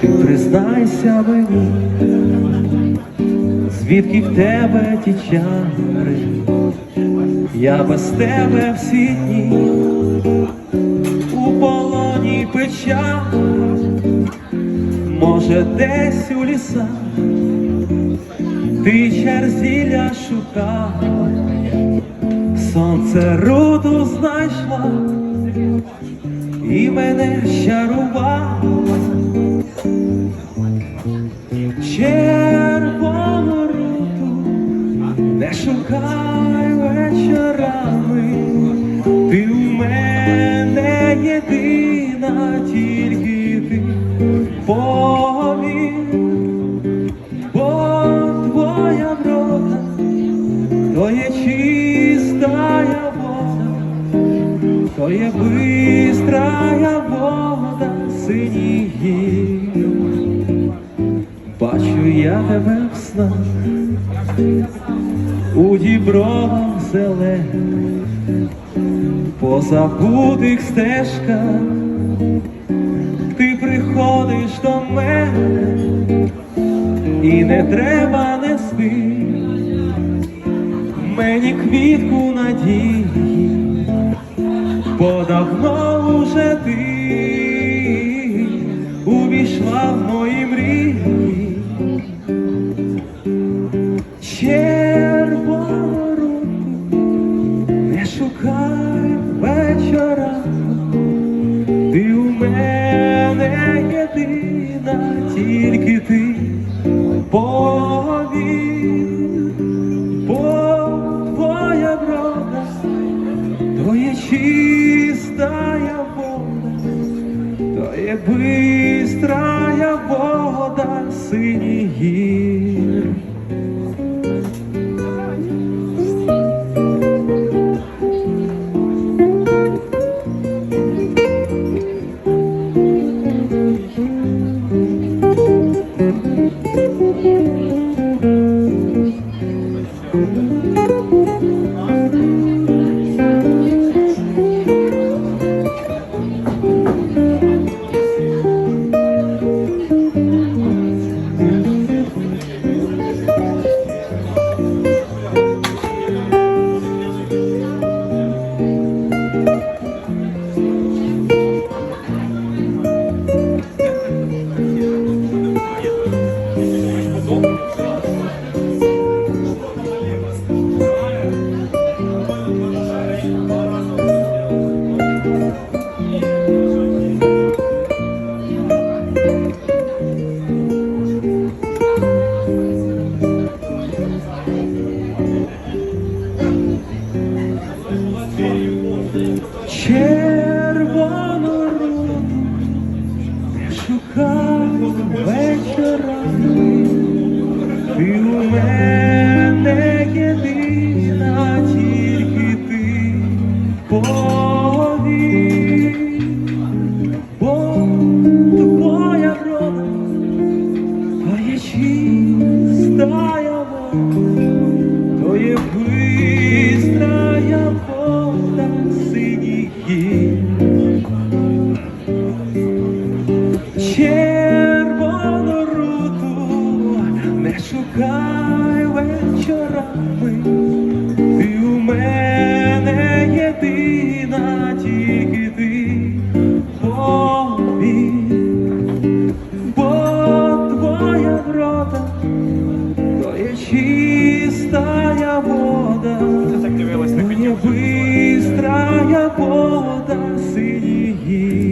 ти признайся мені, звідки в тебе ті чари, я без тебе всі дні у полоні печаль, може десь у лісах ти черзілля шукала, сонце руду знайшла і мене щарувала. Червону руту не шукай вечорами, ти у мене єдина, тільки ти. Повір, бо твоя врода, то є чистая вода, то є бистрая вода синіх. Я тебе в снах, у дібровах зелених, по забутих стежках, ти приходиш до мене, і не треба нести мені квітку надії, бо давно уже ти увійшла в мої мрії. Тільки ти. Повір, бо твоя врода, твоє чистая вода, то є бистрая вода синіх Червону бистрая вода синіх гір. Ще вода синіє.